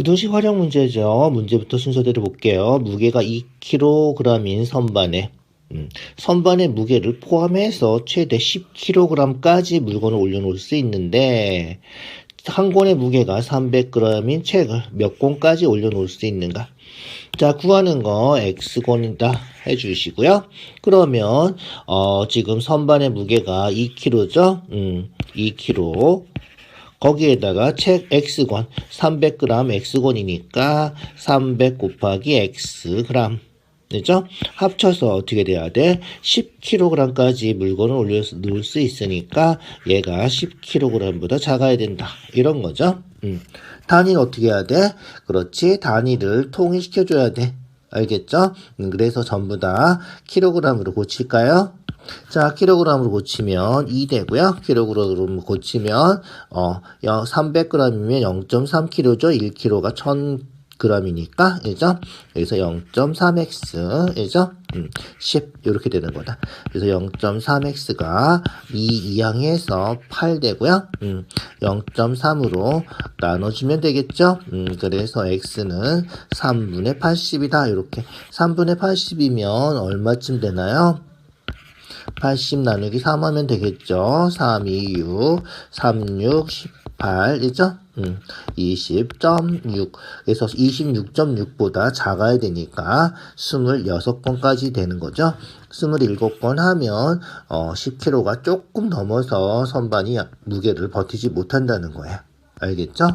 부등식 활용 문제죠. 문제부터 순서대로 볼게요. 무게가 2kg인 선반에 음, 선반의 무게를 포함해서 최대 10kg까지 물건을 올려놓을 수 있는데 한 권의 무게가 300g인 책을 몇 권까지 올려놓을 수 있는가? 자, 구하는 거 x권이다 해주시고요. 그러면 어, 지금 선반의 무게가 2kg죠? 음, 2kg. 거기에다가 책 x권 300g x권이니까 300 곱하기 x 그램 그죠? 합쳐서 어떻게 돼야 돼? 10kg까지 물건을 올려 놓을 수 있으니까 얘가 10kg보다 작아야 된다. 이런 거죠. 음. 단위는 어떻게 해야 돼? 그렇지. 단위를 통일시켜줘야 돼. 알겠죠? 음, 그래서 전부 다 킬로그램으로 고칠까요? 자, 킬로그램으로 고치면 2 되고요. 킬로그램으로 고치면 어, 300g이면 0.3kg죠. 1kg가 1000g이니까, 그죠? 여기서 0.3x, 그죠? 음, 10 이렇게 되는 거다. 그래서 0.3x가 2 이항해서 8 되고요. 음, 0.3으로 나눠주면 되겠죠? 음, 그래서 x는 3분의 80이다. 이렇게 3분의 80이면 얼마쯤 되나요? 80 나누기 3 하면 되겠죠. 3, 2, 6, 3, 6, 18, 이죠? 음, 20.6. 그래서 26.6보다 작아야 되니까 26번까지 되는 거죠. 27번 하면, 어, 10kg가 조금 넘어서 선반이 무게를 버티지 못한다는 거예요. 알겠죠?